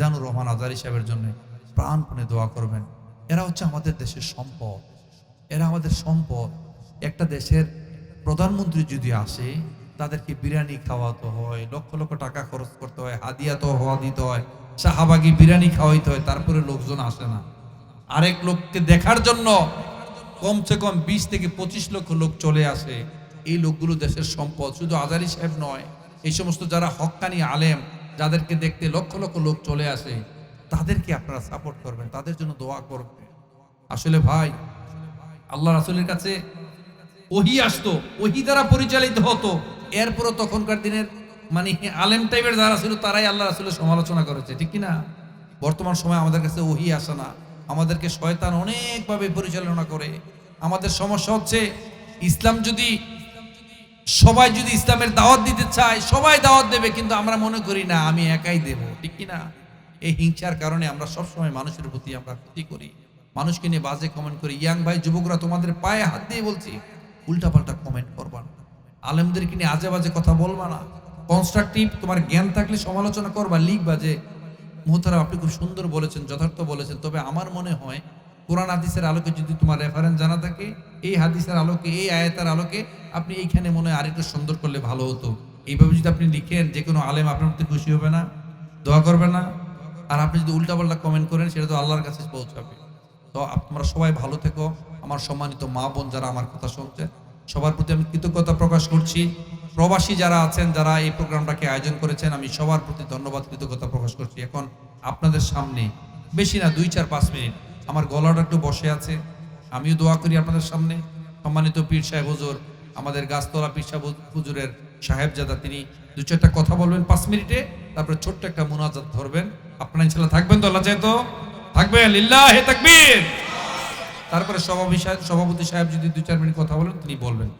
মিজানুর রহমান আজারি সাহেবের জন্য প্রাণপণে দোয়া করবেন। এরা হচ্ছে আমাদের দেশের সম্পদ। এরা আমাদের সম্পদ। একটা দেশের প্রধানমন্ত্রী যদি আসে, তাদেরকে বিরিয়ানি খাওয়াতে হয়, লক্ষ লক্ষ টাকা খরচ করতে হয়, হাদিয়া তো হওয়া দিতে হয়, শাহাবাগি বিরিয়ানি খাওয়াইতে হয়, তারপরে লোকজন আসে না। আরেক লোককে দেখার জন্য কমসে কম বিশ থেকে পঁচিশ লক্ষ লোক চলে আসে। এই লোকগুলো দেশের সম্পদ। শুধু আজারি সাহেব নয়, এই সমস্ত যারা হক্কানি আলেম যাদেরকে দেখতে লক্ষ লক্ষ লোক চলে আসে, তাদেরকে আপনারা সাপোর্ট করবেন, তাদের জন্য দোয়া করবেন। আসলে ভাই, আল্লাহ রাসুলের কাছে ওহি আসতো, ওহি দ্বারা পরিচালিত হতো। এরপরও তখনকার দিনের মানে আলেম টাইপের যারা ছিল, তারাই আল্লাহ রাসুলের সমালোচনা করেছে, ঠিক কি না? বর্তমান সময় আমাদের কাছে ওহি আসে না। আমাদেরকে শয়তান অনেকভাবে পরিচালনা করে। আমাদের সমস্যা হচ্ছে, ইসলাম যদি সবাই যদি ইসলামের দাওয়াত দিতে চায়, সবাই দাওয়াত দেবে, কিন্তু আমরা মনে করি না, আমি একাই দেব। ঠিক কি না এই হিংসার কারণে আমরা সবসময় মানুষের প্রতি আমরা ক্ষতি করি। মানুষকে নিয়ে বাজে কমেন্ট করি। ইয়াং ভাই, যুবকরা, তোমাদের পায়ে হাত দিয়ে বলছি, উল্টাপাল্টা কমেন্ট করবা না। আলেমদেরকে নিয়ে আজে বাজে কথা বলবা না। কনস্ট্রাকটিভ তোমার জ্ঞান থাকলে সমালোচনা করবা, লিখবা যে মোহতারা আপনি খুব সুন্দর বলেছেন, যথার্থ বলেছেন। তবে আমার মনে হয় কোরআন হাদিসের আলোকে যদি তোমার রেফারেন্স জানা থাকে, এই হাদিসের আলোকে, এই আয়াতের আলোকে আপনি এইখানে মনে হয় আরেকটু সুন্দর করলে ভালো হতো। এইভাবে যদি আপনি লিখেন, যে কোনো আলেম আপনার প্রতি খুশি হবে না, দোয়া করবে না। আর আপনি যদি উল্টাপাল্টা কমেন্ট করেন, সেটা তো আল্লাহর কাছে পৌঁছাবে। তো আপনারা সবাই ভালো থেকো। আমার সম্মানিত মা বোন যারা আমার কথা শুনছে সবার প্রতি আমি কৃতজ্ঞতা প্রকাশ করছি। প্রবাসী যারা আছেন, যারা এই প্রোগ্রামটাকে আয়োজন করেছেন, আমি সবার প্রতি ধন্যবাদ, কৃতজ্ঞতা প্রকাশ করছি। এখন আপনাদের সামনে, বেশি না, দুই চার পাঁচ মিনিট। আমার গলাটা একটু বসে আছে। আমিও দোয়া করি আপনাদের সামনে। সম্মানিত পীর সাহেব হুজুর, আমাদের গাছতলা পীর সাহেব হুজুরের সাহেবজাদা তিনি দু চারটা কথা বলবেন পাঁচ মিনিটে, তারপরে ছোট্ট একটা মোনাজাত ধরবেন। আপনার ইনশাল্লাহ থাকবেন তো, আল্লাহ চাইতো? থাকবেন, লিল্লাহ হে তারপরে সভাপতি সভাপতি সাহেব যদি দু চার মিনিট কথা বলেন, তিনি বলবেন।